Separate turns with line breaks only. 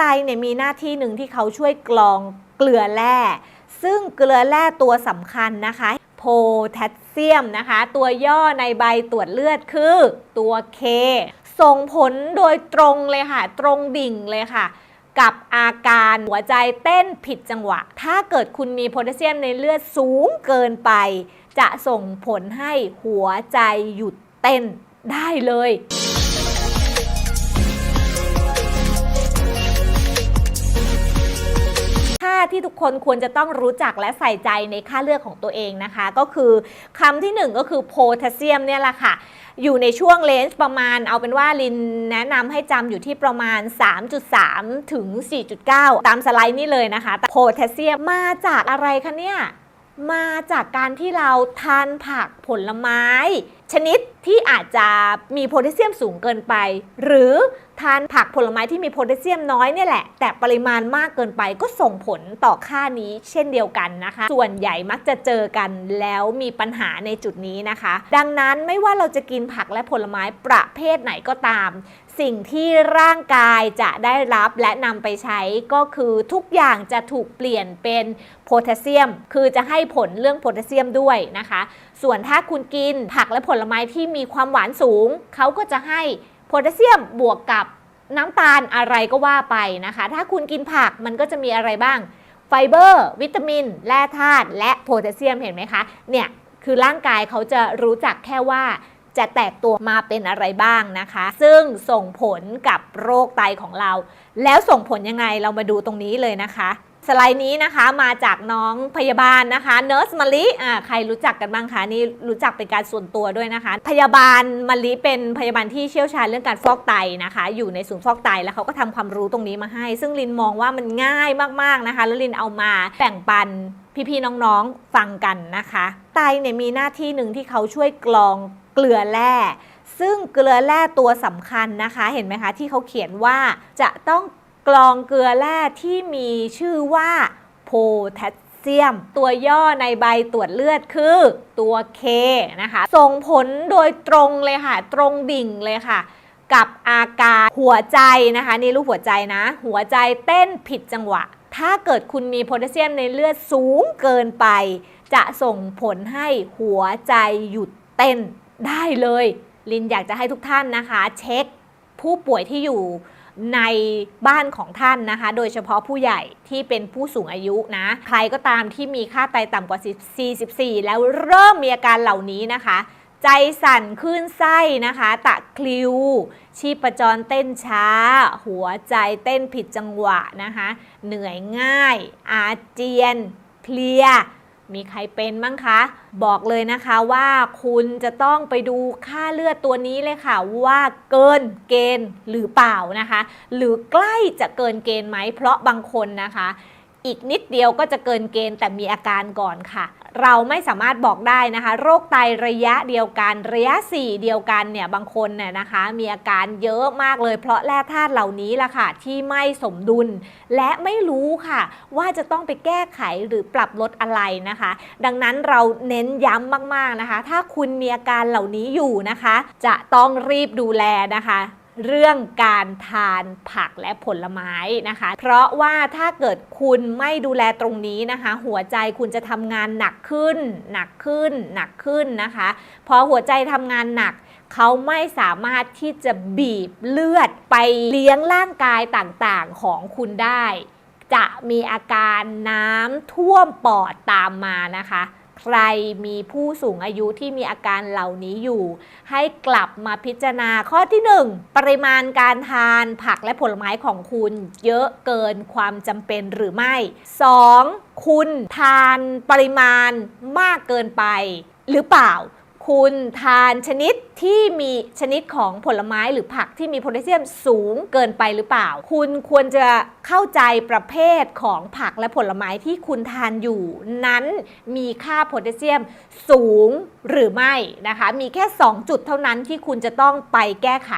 ไตเนี่ยมีหน้าที่หนึ่งที่เขาช่วยกรองเกลือแร่ ซึ่งเกลือแร่ตัวสำคัญนะคะโพแทสเซียมนะคะ ตัวย่อในใบตรวจเลือดคือตัว K ส่งผลโดยตรงเลยค่ะ ตรงดิ่งเลยค่ะ กับอาการหัวใจเต้นผิดจังหวะ ถ้าเกิดคุณมีโพแทสเซียมในเลือดสูงเกินไป จะส่งผลให้หัวใจหยุดเต้นได้เลย ที่ทุกคนควรจะต้องรู้จักและใส่ใจในค่าเลือดของตัวเองนะคะ ก็คือคำที่หนึ่งก็คือโพแทสเซียมเนี่ยแหละค่ะ อยู่ในช่วงเลนส์ประมาณ เอาเป็นว่าลินแนะนำให้จำอยู่ที่ประมาณ 3.3 ถึง 4.9 ตามสไลด์นี่เลยนะคะแต่โพแทสเซียมมาจากอะไรคะเนี่ย มาจากการที่เราทานผักผลไม้ ชนิดที่อาจจะมีโพแทสเซียมสูงเกินไป หรือทานผักผลไม้ที่มีโพแทสเซียมน้อยเนี่ยแหละ แต่ปริมาณมากเกินไปก็ส่งผลต่อค่านี้เช่นเดียวกันนะคะ ส่วนใหญ่มักจะเจอกันแล้วมีปัญหาในจุดนี้นะคะ ดังนั้นไม่ว่าเราจะกินผักและผลไม้ประเภทไหนก็ตาม สิ่งที่ร่างกายจะได้รับและนำไปใช้ก็คือทุกอย่างจะถูกเปลี่ยนเป็นโพแทสเซียม คือจะให้ผลเรื่องโพแทสเซียมด้วยนะคะ ส่วนถ้าคุณกินผักและผลไม้ที่มีความหวานสูง เขาก็จะให้โพแทสเซียมบวกกับน้ำตาลอะไรก็ว่าไปนะคะ ถ้าคุณกินผักมันก็จะมีอะไรบ้าง ไฟเบอร์ วิตามิน แร่ธาตุและโพแทสเซียมเห็นไหมคะ เนี่ยคือร่างกายเขาจะรู้จักแค่ว่า จะแตกตัวมาเป็นอะไรบ้างนะคะ ซึ่งส่งผลกับโรคไตของเรา แล้วส่งผลยังไงเรามาดูตรงนี้เลยนะคะสไลด์นี้นะคะมาจากน้องพยาบาลนะคะเนิร์สมะลิอ่าใครรู้จักกันบ้างคะนี่รู้จักเป็นการส่วนตัวด้วยนะคะ พยาบาลมะลิเป็นพยาบาลที่เชี่ยวชาญเรื่องการฟอกไตนะคะ อยู่ในศูนย์ฟอกไตแล้วเขาก็ทำความรู้ตรงนี้มาให้ ซึ่งลินมองว่ามันง่ายมากๆนะคะ แล้วลินเอามาแบ่งปันพี่ๆน้องๆฟังกันนะคะ ไตเนี่ยมีหน้าที่หนึ่งที่เขาช่วยกรอง เกลือแร่ซึ่งเกลือแร่ตัวสำคัญนะคะ เห็นไหมคะที่เขาเขียนว่าจะต้องกรองเกลือแร่ที่มีชื่อว่าโพแทสเซียม ตัวย่อในใบตรวจเลือดคือตัว K นะคะ ส่งผลโดยตรงเลยค่ะ ตรงดิ่งเลยค่ะ กับอาการหัวใจนะคะ นี่รูปหัวใจนะ หัวใจเต้นผิดจังหวะ ถ้าเกิดคุณมีโพแทสเซียมในเลือดสูงเกินไป จะส่งผลให้หัวใจหยุดเต้น ได้เลย ลินอยากจะให้ทุกท่านนะคะ เช็คผู้ป่วยที่อยู่ในบ้านของท่านนะคะ โดยเฉพาะผู้ใหญ่ที่เป็นผู้สูงอายุนะ ใครก็ตามที่มีค่าไตต่ำกว่า 44 แล้วเริ่มมีอาการเหล่านี้นะคะ ใจสั่นคลื่นไส้นะคะ ตะคริว ชีพจรเต้นช้า หัวใจเต้นผิดจังหวะนะคะ เหนื่อยง่าย อาเจียน เพลีย มีใครเป็นมั้งคะ บอกเลยนะคะว่าคุณจะต้องไปดูค่าเลือดตัวนี้เลยค่ะ ว่าเกินเกณฑ์หรือเปล่านะคะ หรือใกล้จะเกินเกณฑ์ไหมเพราะบางคนนะคะ อีกนิดเดียวก็จะเกินเกณฑ์แต่มีอาการก่อนค่ะ เราไม่สามารถบอกได้นะคะ โรคไตระยะเดียวกัน ระยะ 4 เดียวกันเนี่ยบางคนเนี่ยนะคะ มีอาการเยอะมากเลย เพราะแร่ธาตุเหล่านี้ล่ะค่ะ ที่ไม่สมดุล และไม่รู้ค่ะ ว่าจะต้องไปแก้ไขหรือปรับลดอะไรนะคะ ดังนั้นเราเน้นย้ำมากๆนะคะ ถ้าคุณมีอาการเหล่านี้อยู่นะคะ จะต้องรีบดูแลนะคะ เรื่องการทานผักและผลไม้นะคะ เพราะว่าถ้าเกิดคุณไม่ดูแลตรงนี้นะคะ หัวใจคุณจะทำงานหนักขึ้น หนักขึ้น หนักขึ้นนะคะ พอหัวใจทำงานหนักเขาไม่สามารถที่จะบีบเลือดไปเลี้ยงร่างกายต่างๆของคุณได้ จะมีอาการน้ำท่วมปอดตามมานะคะ ใครมีผู้สูงอายุที่มีอาการเหล่านี้อยู่ ให้กลับมาพิจารณาข้อที่ 1 ปริมาณการทานผักและผลไม้ของคุณเยอะเกินความจำเป็นหรือไม่ 2. คุณทานปริมาณมากเกินไปหรือเปล่า คุณทานชนิดที่มีชนิดของผลไม้หรือผักที่มีโพแทสเซียมสูงเกินไปหรือเปล่า คุณควรจะเข้าใจประเภทของผักและผลไม้ที่คุณทานอยู่ นั้นมีค่าโพแทสเซียมสูงหรือไม่นะคะ มีแค่ 2 จุดเท่านั้นที่คุณจะต้องไปแก้ไข